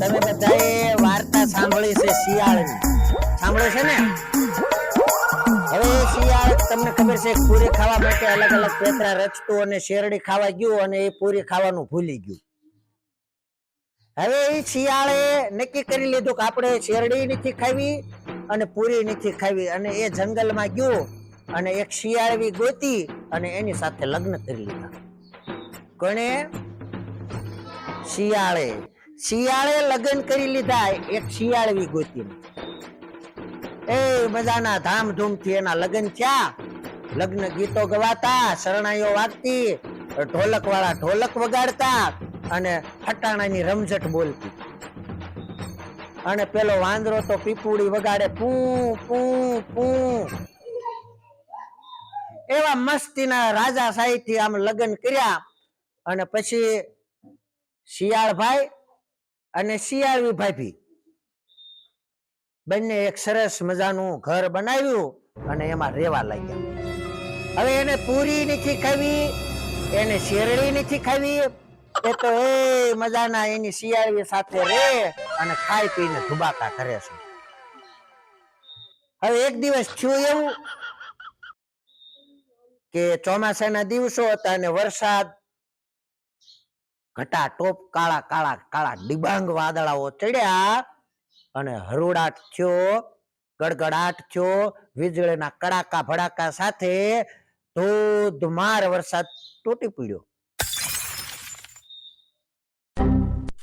તમે બધાએ વાર્તા સાંભળી છે શિયાળની. સાંભળ્યું છે ને? હવે શિયાળ તમને ખબર છે, પૂરી ખાવા માટે અલગ અલગ પેતરા રચતું અને શેરડી ખાવા ગયું અને એ પૂરી ખાવાનું ભૂલી ગયું. હવે એ શિયાળે નક્કી કરી લીધું કે આપણે શેરડી નથી ખાવી અને પૂરી નથી ખાવી અને એ જંગલમાં ગયો અને એક શિયાળવી ગોતી અને એની સાથે લગ્ન કરી લીધા. કોણે? શિયાળે. શિયાળે લગ્ન કરી લીધા, એક શિયાળવી ગોતી એ મજાના ધામધૂમથી એના લગ્ન થયા. લગ્ન ગીતો ગવાતા, શરણાઈઓ વાગતી ઢોલક વાળા ઢોલક વગાડતા અને ફટાણાની રમઝટ બોલતી. અને પેલો વાંદરો તો પીપુડી વગાડે, પૂ પૂ પૂ. એવા મસ્તીના રાજા સાહીથી આમ લગ્ન કર્યા. અને પછી શિયાળભાઈ અને શિયાળવી ભાભી. બંને એક સરસ મજાનું ઘર બનાવ્યું અને એમાં રહેવા લાગ્યા. હવે એને પૂરી નથી ખાવી, એને શેરડી નથી ખાવી. એ તો એ મજાના એની શિયાળવી સાથે રે અને ખાઈ પીને ધુબાકા કરે છે. હવે એક દિવસ થયું એવું કે ચોમાસાના દિવસો હતા અને વરસાદ ઘટા ટોપ કાળા કાળા કાળા ડિબાંગ વાદળાઓ ચડ્યા અને હરુડાટ થયો, ગડગડાટ થયો, વીજળીના કડાકા ભડાકા સાથે ધોધમાર વરસાદ તૂટી પડ્યો.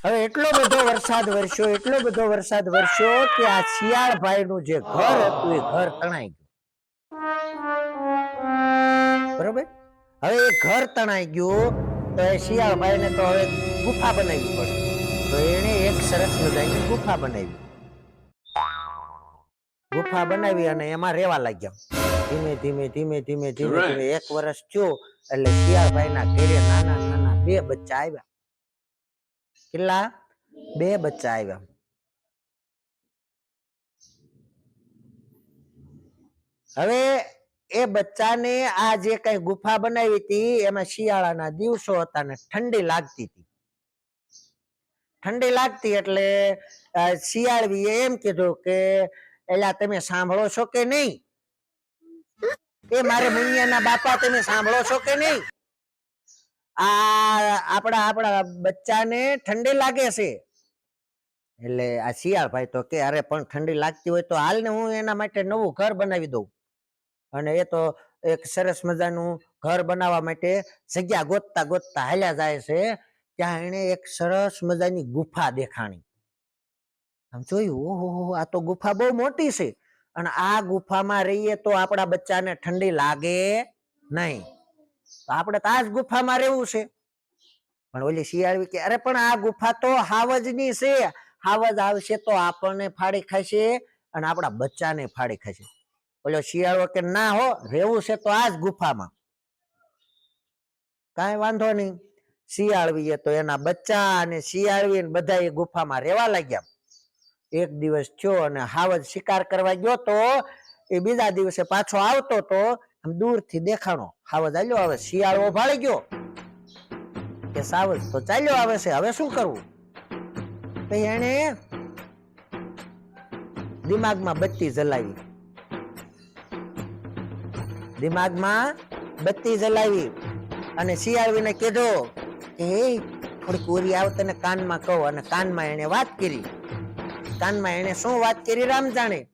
હવે એટલો બધો વરસાદ વરસ્યો, એટલો બધો વરસાદ વરસ્યો કે આ શિયાળભાઈ નું જે ઘર હતું એ ઘર તણાઈ ગયું. બરોબર? હવે એ ઘર તણાઈ ગયું તો એ શિયાળભાઈને તો હવે ગુફા બનાવવી પડે. તો એણે એક સરસ મજાની ગુફા બનાવી. ગુફા બનાવી અને એમાં રહેવા લાગ્યા. ધીમે ધીમે ધીમે ધીમે ધીમે ધીમે એક વર્ષ થયો એટલે શિયાળભાઈ ના ઘરે નાના નાના બે બચ્ચા આવ્યા. કેટલા? બે બચ્ચા આવ્યા. હવે એ બચ્ચાને આ જે કઈ ગુફા બનાવી હતી, એમાં શિયાળાના દિવસો હતા ને ઠંડી લાગતી હતી. ઠંડી લાગતી એટલે શિયાળવી એમ કીધું કે, એલા, તમે સાંભળો છો કે નહીં? એ મારે મુનિયાના બાપા તમે સાંભળો છો કે નહીં? આ, આપણા આપણા બચ્ચાને ઠંડી લાગે છે. એટલે આ શિયાળભાઈ તો કે, અરે, પણ ઠંડી લાગતી હોય તો હાલ ને હું એના માટે નવું ઘર બનાવી દઉં. અને એ તો એક સરસ મજાનું ઘર બનાવવા માટે જગ્યા ગોતતા ગોતતા હાલ્યા જાય છે, ત્યાં એને એક સરસ મજાની ગુફા દેખાણી. આમ જોયું, ઓહો આ તો ગુફા બહુ મોટી છે, અને આ ગુફામાં રહીએ તો આપણા બચ્ચાને ઠંડી લાગે નહીં. તો આપણે તો આ જ ગુફામાં રહેવું છે. પણ ઓલી શિયાળવી કે, અરે, પણ આ ગુફા તો હાવજની છે, હાવજ આવશે તો આપણને ફાડી ખાશે અને આપણા બચ્ચાને ફાડી ખાશે. ઓલો શિયાળો કે ના હો, રહેવું છે તો આ જ ગુફામાં. કાંઈ વાંધો નહીં. શિયાળવીએ તો એના બચ્ચા અને શિયાળવી બધા એ ગુફામાં રહેવા લાગ્યા. એક દિવસ થયો અને હાવજ શિકાર કરવા ગયો તો એ બીજા દિવસે પાછો આવતો તો દૂરથી દેખાણો. હાવજ આવ્યો આવે શિયાળો ભાળી ગયો. કે સાવજ, તો ચાલ્યો આવે છે, હવે શું કરવું? તો એને દિમાગમાં બત્તી જલાવી. દિમાગમાં બત્તી જલાવી અને શિયાળવીને કીધો કે, હે, થોડીક આવ તને કાનમાં કહું. અને કાનમાં એને વાત કરી. કાનમાં એને શું વાત કરી રામ જાણે?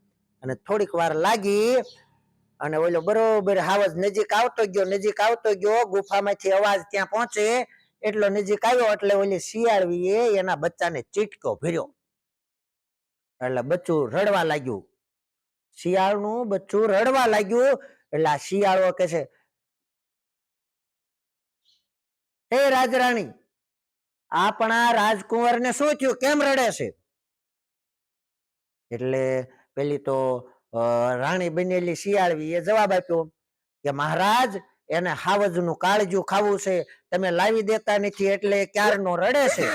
અને થોડીક વાર લાગી અને ઓલો બરોબર હાવજ નજીક આવતો ગયો, નજીક આવતો ગયો, ગુફામાંથી અવાજ ત્યાં પહોંચે, એટલો નજીક આવ્યો એટલે ઓલી શિયાળવીએ એના બચ્ચાને ચીટકો ભર્યો. એટલે બચ્ચું રડવા લાગ્યું. શિયાળનું બચ્ચું રડવા લાગ્યું એટલે આ શિયાળો કે છે. હે રાજરાણી, આપણા રાજકુંવરને શું થયું? કેમ રડે છે? એટલે પેલી તો રાણી બનેલી શિયાળવી એ જવાબ આપ્યો કે મહારાજ, એને હાવજનું કાળજું ખાવું છે, તમે લાવી દેતા નથી એટલે ક્યારનો રડે છે?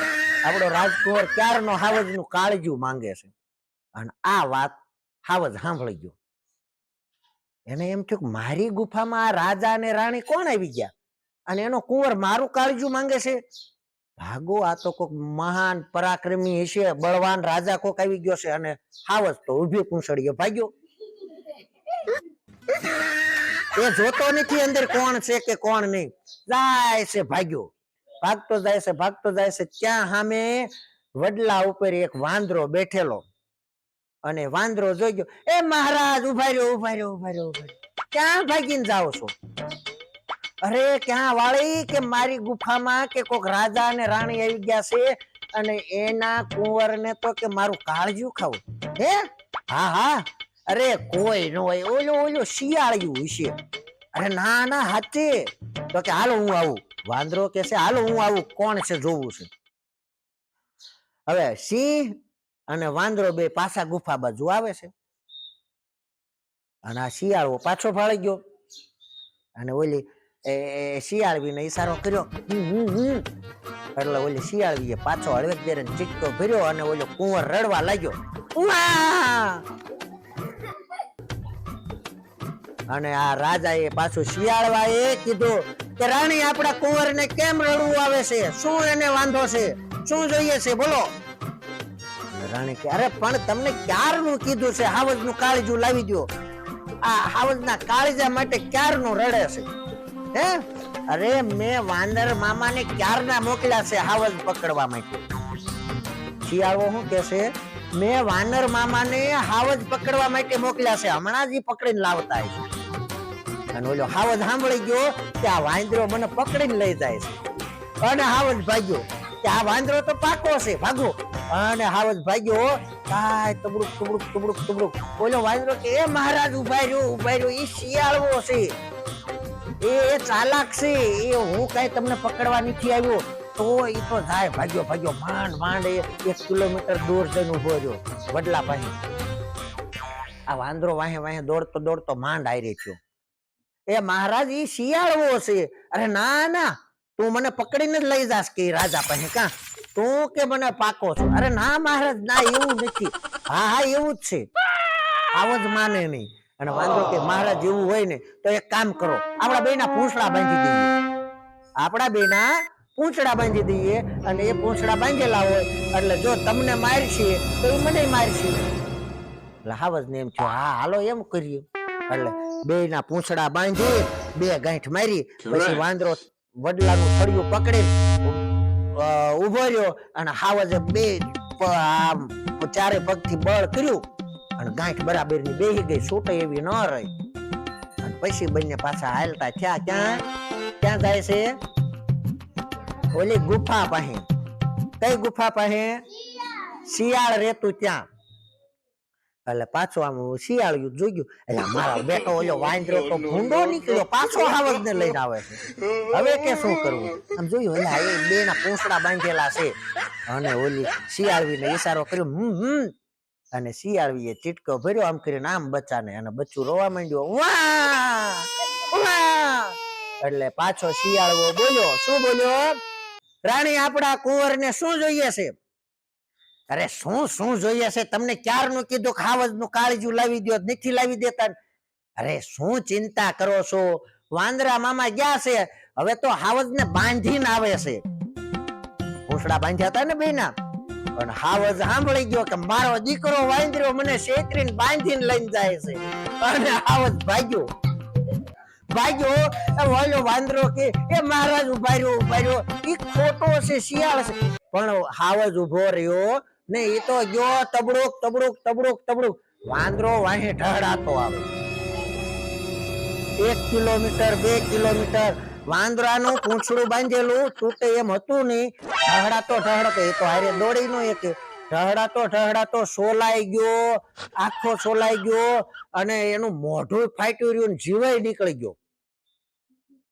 આપણો રાજકુંવર ક્યારનો હાવજનું કાળજું માંગે છે? અને આ વાત હાવજ સાંભળી ગયો. એને એમ થયું કે મારી ગુફામાં આ રાજા અને રાણી કોણ આવી ગયા? અને એનો કુંવર મારું કાળજું માંગે છે? ભાગો, આ તો કોક મહાન પરાક્રમી હશે, બળવાન રાજા કોક આવી ગયો છે અને હાવસ તો ઊભી પૂંછડીએ ભાગ્યો. એ જોતો નથી અંદર કોણ છે કે કોણ નહીં. જાય છે, ભાગ્યો. ભાગતો જાય છે, ભાગતો જાય છે. ત્યાં સામે વડલા ઉપર એક વાંદરો બેઠેલો. અને વાંદરો જોઈ ગયો. એ મહારાજ, ઊભા રહ્યો ઊભા રહ્યો ઊભા રહ્યો ઊભા રહ્યો. ક્યાં ભાગીને જાઓ છો? અરે, ક્યાં વાળી? કે મારી ગુફામાં કે કોક રાજા અને રાણી આવી ગયા છે અને એના કુંવરને તો કે મારું કાળજું ખાવું. હે? હા હા. અરે, કોઈ ન હોય. ઓલો ઓલો શિયાળ્યું હશે અરે, ના ના, હાચે. તો કે હાલો હું આવું. વાંદરો કે છે, હાલો હું આવું. કોણ છે જોવું છે? હવે સિંહ અને વાંદરો બે પાછા ગુફા બાજુ આવે છે. અને આ શિયાળો પાછો ફાળી ગયો. અને ઓલી એ એ શિયાળવીને ઈશારો કર્યો. એટલે ઓલી શિયાળવીએ પાછો હળવેક દેરે ચીટકો ભર્યો અને ઓલો કુંવર રડવા લાગ્યો! અને આ રાજાએ પાછું શિયાળવાએ કીધું કે, રાણી, આપણા કુંવરને કેમ રડવું આવે છે? શું એને વાંધો છે? શું જોઈએ છે? બોલો. રાણી કે, અરે, પણ તમને ક્યારનું કીધું છે? હાવજનું કાળજું લાવી દ્યો. આ હાવજના કાળજા માટે ક્યારનું રડે છે? હે? અરે, મેં વાંદર મામાને ક્યારના મોકલ્યા છે હાવજ પકડવા માટે? શિયાળો શું કે છે? મેં વાનર મામાને હાવજ પકડવા માટે મોકલ્યા છે. હમણાં જ પકડીને લાવતા છે. અને ઓલો હાવજ સાંભળી ગયો કે આ વાંદરો મને પકડીને લઈ જાય છે. અને હાવજ ભાગ્યો. કે આ વાંદરો તો પાકો છે, ભાગો. અને હાવજ ભાગ્યો કાય તબડુક તબડુક તબડુક તબડુક. બોલો વાંદરો કે, એ મહારાજ, ઊભા રહ્યો ઊભા રહ્યો. એ શિયાળવો છે. એ એ ચાલાક છે. એ હું કઈ તમને પકડવા નથી આવ્યો. તો એ તો જાય, ભાગ્યો ભાગ્યો. માંડ માંડ એક કિલોમીટર દૂર જઈને ઊભો રહ્યો. વડલા પાસે. આ વાંદરો વાહે વાહે દોડતો દોડતો માંડ આયરે રહ્યો એ મહારાજ એ શિયાળવો છે. અરે ના ના. તું મને પકડીને જ લઈ જાસ કે રાજા પાસે કા? તું કે મને પાકો છો? અરે ના મહારાજ ના એવું નથી. હા હા એવું જ છે. આવો જ માને નહીં. અને વાંધો કે મહારાજ એવું હોય ને તો એક કામ કરો. આપણા બેના પૂંછડા બાંધી દઈએ. આપણા બેના પૂંછડા બાંધી દઈએ અને એ પૂંછડા બાંધેલા હોય એટલે જો તમને મારશે તો એ મને મારશે. એટલે હાવજ ને એમ છો હા હાલો એમ કરીએ. એટલે બે ના પૂંછડા બાંધી બે ગાંઠ મારી પછી વાંદરો વડલાનું થળિયું પકડી ઊભો રહ્યો અને હાવજે બે આમ ચારે પગથી બળ કર્યું અને ગાંઠ બરાબરની બેહી ગઈ, છૂટે એવી ન રહી. અને પછી બંને પાછા હાલતા થયા. ક્યાં? ક્યાં જાય છે? ઓલી ગુફા પાસે. કઈ ગુફા પાસે? શિયાળ. રેતું ત્યાં. એટલે પાછો આમ શિયાળિયું જોયું એટલે મારા બેટો ઓલો વાંદરો તો ભૂંડો નીકળ્યો પાછો હાવજ ને લઈને આવે છે. હવે કે શું કરવું? આમ જોયું એટલે એ બે ના પૂંછડા બાંધેલા છે. અને ઓલી શિયાળવીને ઈશારો કર્યો હમ હમ. અને એ ચીટકો ભર્યો આમ કરીને આમ બચ્ચાને અને બચ્ચું રોવા માંડ્યો વાહ! વાહ! એટલે પાછો શિયાળવો બોલ્યો. શું બોલ્યો? રાણી આપણા કુંવરને શું જોઈએ છે? અરે શું શું જોઈએ છે? તમને ક્યારનું કીધું ખાવજનું કાળજું લાવી દો નથી લાવી દેતા અરે શું ચિંતા કરો છો? વાંદરા મામા ગયા છે. હવે તો હાવજ ને બાંધીને આવે છે. ભૂસડા બાંધ્યા હતા ને બેના પણ હાવજ સાંભળી ગયો કે મારો દીકરો વાંદરો મને છેતરીને બાંધીને લઈને જાય છે. અને હાવજ ભાગ્યો. ભાગ્યો? એ ઓલો વાંદરો કે, એ મહારાજ ઊભા રહ્યો ઊભા રહ્યો. ઈ ખોટો છે, શિયાળ છે. પણ હાવજ ઊભો રહ્યો. ને એ તો ગયો તબડુક તબડુક તબડુક તબડુક. વાંદરો વાહે ઢળાતો આવે. એક કિલોમીટર, બે કિલોમીટર. વાંદરાનું પૂંછડું બાંધેલું તૂટે એમ હતું નહીં. ઢહડાતો ઢહડાતો, એ તો હારે દોડી નો એક. ઢહડાતો ઢહડાતો સોલાઈ ગયો, આખો સોલાઈ ગયો અને એનું મોઢું ફાટ્યું રહ્યું જીવાય નીકળી ગયો.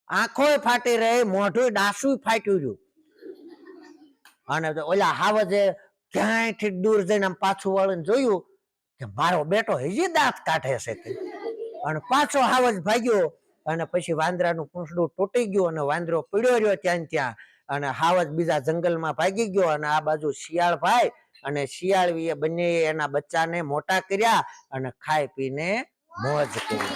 આંખોય ફાટી રહી, મોઢું ડાસું ફાટ્યું રહ્યું. અને ઓલા હાવજે ક્યાંયથી દૂર જઈને આમ પાછું વળીને જોયું કે મારો બેટો હજી દાંત કાઢે છે કે અને પાછો હાવજ ભાગ્યો અને પછી વાંદરાનું પૂંછડું તૂટી ગયું અને વાંદરો પીડ્યો રહ્યો ત્યાં ત્યાં. અને હાવજ બીજા જંગલમાં ભાગી ગયો અને આ બાજુ શિયાળ ભાઈ અને શિયાળવીએ બંને એના બચ્ચાને મોટા કર્યા અને ખાઈ પીને મોજ કરી.